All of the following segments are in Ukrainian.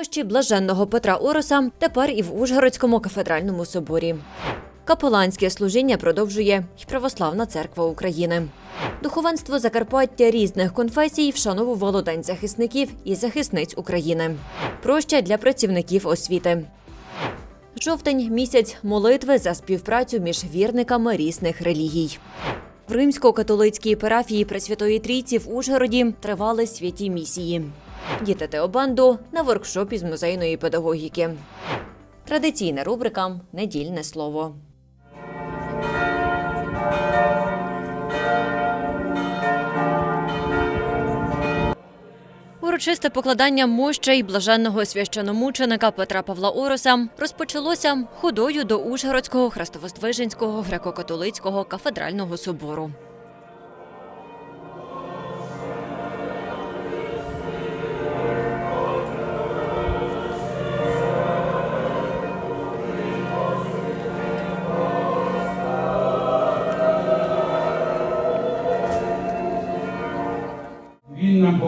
Мощі блаженного Петра Ороса тепер і в Ужгородському кафедральному соборі. Капеланське служіння продовжує й Православна церква України. Духовенство Закарпаття різних конфесій вшановувало День захисників і захисниць України. Проща для працівників освіти. Жовтень місяць молитви за співпрацю між вірниками різних релігій. В римсько-католицькій парафії Пресвятої Трійці в Ужгороді тривали святі місії. Діти Теобанду на воркшопі з музейної педагогіки. Традиційна рубрика Недільне слово. Урочисте покладання мощей блаженного священомученика Петра Павла Ороса розпочалося ходою до Ужгородського Хрестовоздвиженського греко-католицького кафедрального собору.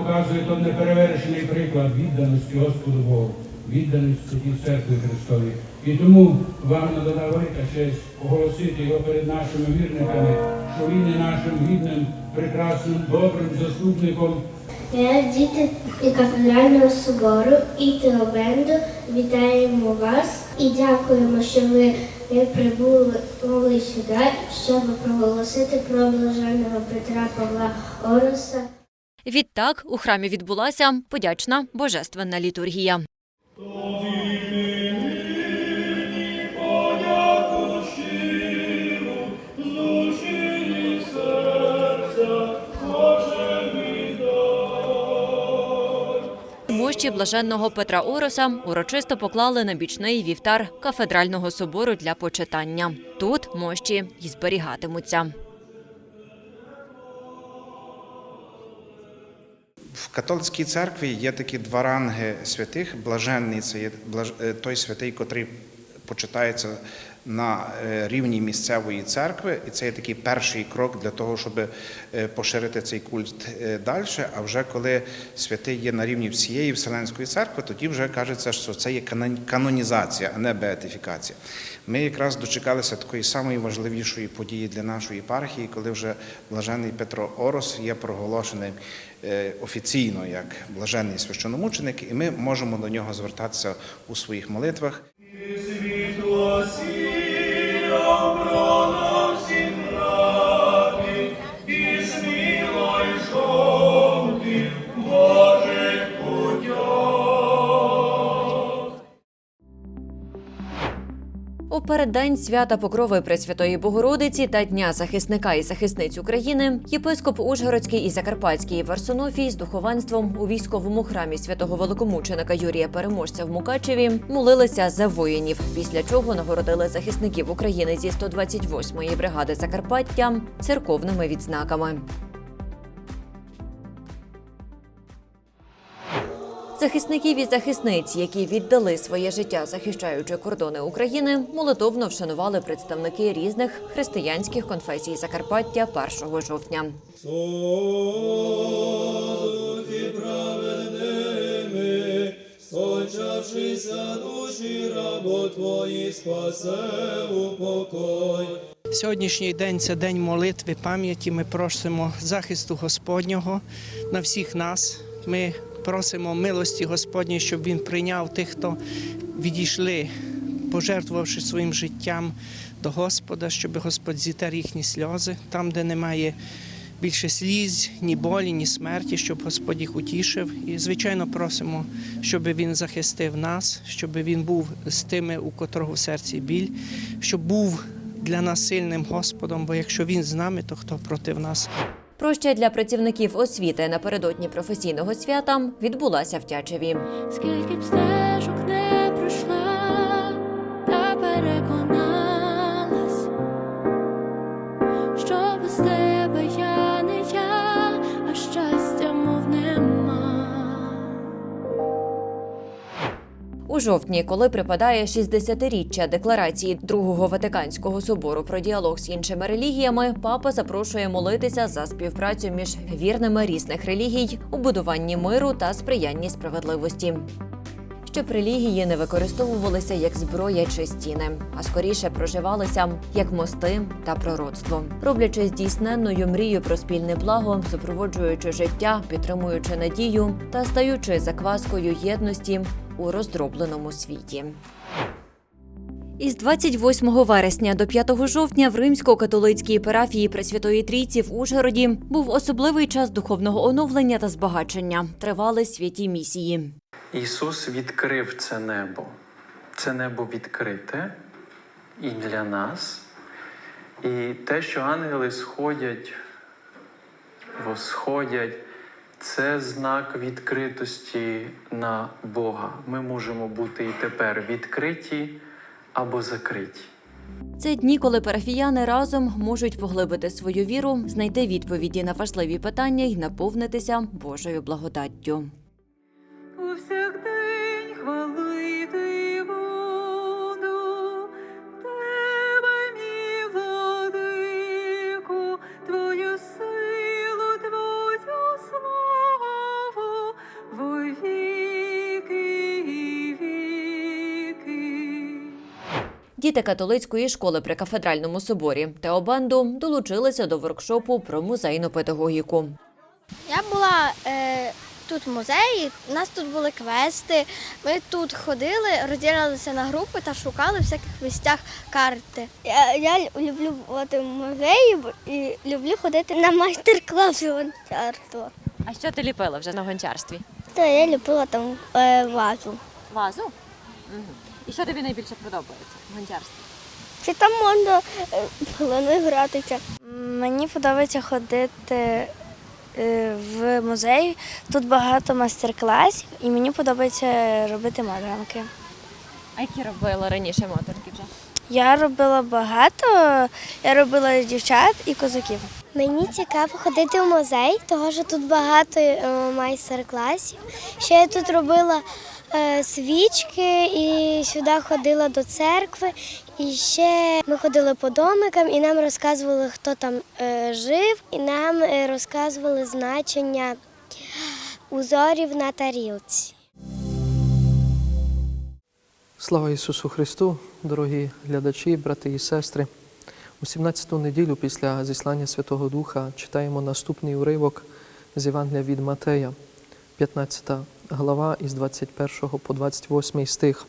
Показує той неперевершений приклад відданості Господу Богу, відданості і церкві Христові. І тому вам надана велика честь оголосити його перед нашими вірниками, що він є нашим гідним, прекрасним, добрим заступником Я, діти і кафедрального собору і Теобенду, вітаємо вас і дякуємо, що ви прибули сюди, щоб проголосити про блаженного Петра Павла Ороса. Відтак у храмі відбулася подячна божественна літургія. Мощі блаженного Петра Ороса урочисто поклали на бічний вівтар кафедрального собору для почитання. Тут мощі й зберігатимуться. Католицькій церкві є такі два ранги святих. Блаженний це є е, той святий, котрий почитається на е, рівні місцевої церкви, і це є такий перший крок для того, щоб е, поширити цей культ далі. А вже коли святий є на рівні всієї Вселенської церкви, тоді вже кажеться, що це є канон- канонізація, а не беатифікація. Ми якраз дочекалися такої самої важливішої події для нашої єпархії, коли вже блажений Петро Орос є проголошений е, офіційно як блаженний священомученик, і ми можемо до нього звертатися у своїх молитвах. У переддень свята Покрови Пресвятої Богородиці та Дня захисника і захисниць України єпископ Ужгородський і Закарпатський Варсонофій з духовенством у військовому храмі святого великомученика Юрія Переможця в Мукачеві молилися за воїнів, після чого нагородили захисників України зі 128-ї бригади Закарпаття церковними відзнаками. Захисників і захисниць, які віддали своє життя, захищаючи кордони України, молитовно вшанували представники різних християнських конфесій Закарпаття 1 жовтня. Скончавшися душі рабо Твої, спасе у покой. Сьогоднішній день це день молитви пам'яті. Ми просимо захисту Господнього на всіх нас. Ми просимо милості Господньої, щоб Він прийняв тих, хто відійшли, пожертвувавши своїм життям до Господа, щоб Господь зітер їхні сльози там, де немає. Більше сліз, ні болі, ні смерті, щоб Господь їх утішив. І, звичайно, просимо, щоб Він захистив нас, щоб Він був з тими, у котрого в серці біль, щоб був для нас сильним Господом, бо якщо Він з нами, то хто проти нас? Проща для працівників освіти напередодні професійного свята відбулася в Тячеві. Скільки б стежок не пройшла, та переконалась, жовтні, коли припадає 60-річчя декларації Другого Ватиканського собору про діалог з іншими релігіями, папа запрошує молитися за співпрацю між вірними різних релігій у будуванні миру та сприянні справедливості. щоб релігії не використовувалися як зброя чи стіни, а скоріше проживалися як мости та пророцтво, роблячи здійсненною мрію про спільне благо, супроводжуючи життя, підтримуючи надію та стаючи закваскою єдності у роздробленому світі. Із 28 вересня до 5 жовтня в римсько-католицькій парафії Пресвятої Трійці в Ужгороді був особливий час духовного оновлення та збагачення. Тривали святі місії. Ісус відкрив це небо. Це небо відкрите і для нас. І те, що ангели сходять, восходять, це знак відкритості на Бога. Ми можемо бути і тепер відкриті або закриті. Це дні, коли парафіяни разом можуть поглибити свою віру, знайти відповіді на важливі питання і наповнитися Божою благодаттю. Діти католицької школи при кафедральному соборі Теобанду долучилися до воркшопу про музейну педагогіку. Я була е, тут в музеї, у нас тут були квести. Ми тут ходили, розділилися на групи та шукали в всяких місцях карти. Я, я люблю бути в музеї і люблю ходити на майстер-класи гончарства. А що ти ліпила вже на гончарстві? То я любила там е, вазу. Вазу? І що тобі найбільше подобається в гончарстві? Чи там можна е, гратися? Мені подобається ходити е, в музей. Тут багато майстер-класів, і мені подобається робити мотанки. А які робила раніше мотанки вже? Я робила багато. Я робила дівчат і козаків. Мені цікаво ходити в музей, тому що тут багато е, майстер-класів. Ще я тут робила свічки і сюди ходила до церкви. І ще ми ходили по домикам і нам розказували, хто там е, жив, і нам е, розказували значення узорів на тарілці. Слава Ісусу Христу, дорогі глядачі, брати і сестри. У 17-ту неділю після зіслання Святого Духа читаємо наступний уривок з Євангелія від Матея, 15 глава із 21 по 28 стих.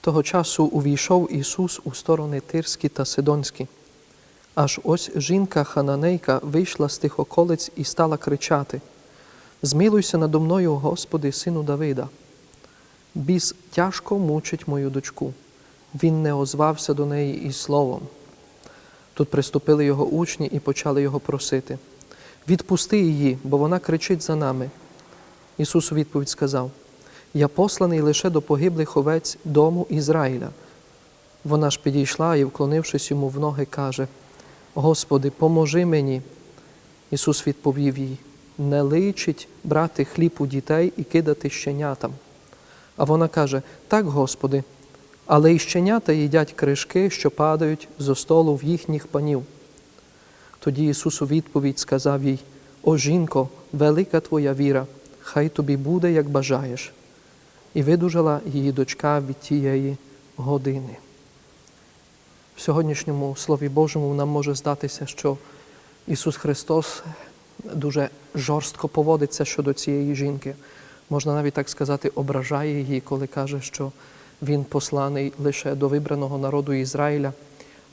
Того часу увійшов Ісус у сторони Тирські та Сидонські. Аж ось жінка хананейка вийшла з тих околиць і стала кричати: Змилуйся надо мною, Господи, сину Давида. Біс тяжко мучить мою дочку. Він не озвався до неї і словом. Тут приступили його учні і почали його просити. Відпусти її, бо вона кричить за нами. Ісус у відповідь сказав: Я посланий лише до погиблих овець дому Ізраїля. Вона ж підійшла і, вклонившись йому в ноги, каже: Господи, поможи мені. Ісус відповів їй: Не личить брати хліб у дітей і кидати щенятам. А вона каже: Так, Господи, але і щенята їдять кришки, що падають зо столу в їхніх панів. Тоді Ісус у відповідь сказав їй: О жінко, велика твоя віра, хай тобі буде, як бажаєш. І видужала її дочка від тієї години. В сьогоднішньому Слові Божому нам може здатися, що Ісус Христос дуже жорстко поводиться щодо цієї жінки. Можна навіть так сказати, ображає її, коли каже, що він посланий лише до вибраного народу Ізраїля,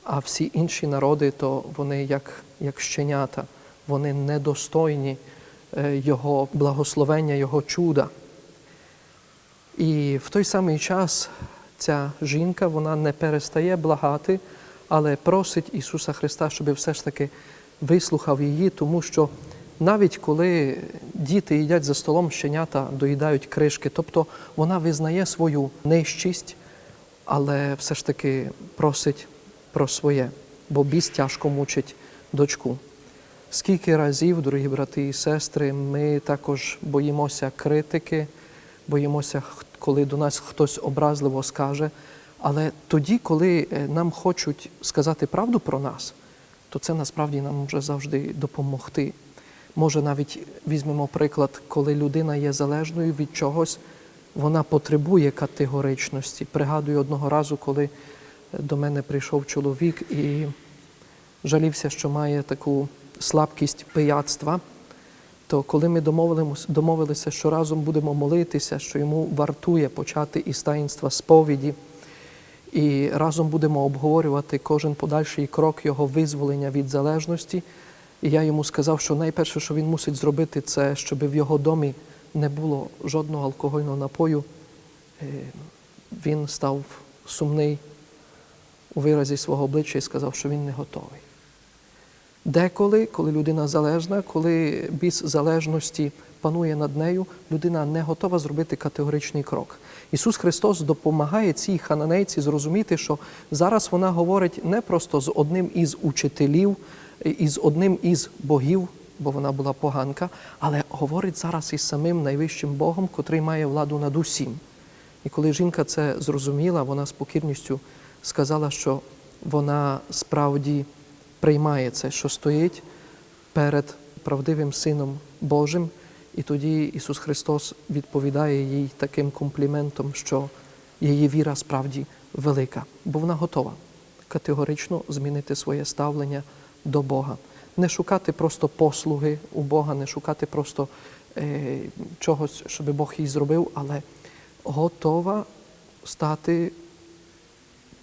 а всі інші народи, то вони як, як щенята, вони недостойні Його благословення, Його чуда. І в той самий час ця жінка вона не перестає благати, але просить Ісуса Христа, щоб все ж таки вислухав її, тому що навіть коли діти їдять за столом, щенята доїдають кришки, тобто вона визнає свою нижчість, але все ж таки просить про своє, бо біс тяжко мучить дочку. Скільки разів, дорогі брати і сестри, ми також боїмося критики, боїмося, коли до нас хтось образливо скаже. Але тоді, коли е, нам хочуть сказати правду про нас, то це насправді нам може завжди допомогти. Може, навіть візьмемо приклад, коли людина є залежною від чогось, вона потребує категоричності. Пригадую одного разу, коли до мене прийшов чоловік і жалівся, що має таку слабкість пияцтва. То коли ми домовилися, що разом будемо молитися, що йому вартує почати із таїнства сповіді, і разом будемо обговорювати кожен подальший крок його визволення від залежності. І я йому сказав, що найперше, що він мусить зробити, це щоб в його домі не було жодного алкогольного напою. Е, Він став сумний у виразі свого обличчя і сказав, що він не готовий. Деколи, коли людина залежна, коли біс залежності панує над нею, людина не готова зробити категоричний крок. Ісус Христос допомагає цій хананейці зрозуміти, що зараз вона говорить не просто з одним із учителів, із одним із богів, бо вона була поганка, але говорить зараз із самим найвищим Богом, котрий має владу над усім. І коли жінка це зрозуміла, вона з покірністю сказала, що вона справді приймає це, що стоїть перед правдивим Сином Божим. І тоді Ісус Христос відповідає їй таким компліментом, що її віра справді велика, бо вона готова категорично змінити своє ставлення до Бога. Не шукати просто послуги у Бога, не шукати просто е, чогось, щоб Бог їй зробив, але готова стати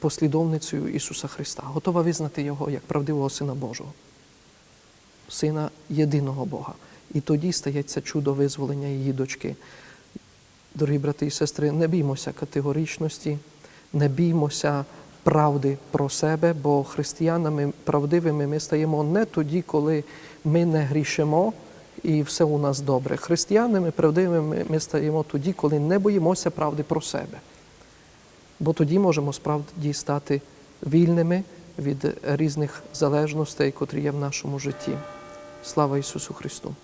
послідовницею Ісуса Христа, готова визнати Його як правдивого Сина Божого, Сина єдиного Бога. І тоді стається чудо визволення її дочки. Дорогі брати і сестри, не біймося категоричності, не біймося правди про себе, бо християнами правдивими ми стаємо не тоді, коли ми не грішимо і все у нас добре. Християнами правдивими ми стаємо тоді, коли не боїмося правди про себе. Бо тоді можемо справді стати вільними від різних залежностей, котрі є в нашому житті. Слава Ісусу Христу!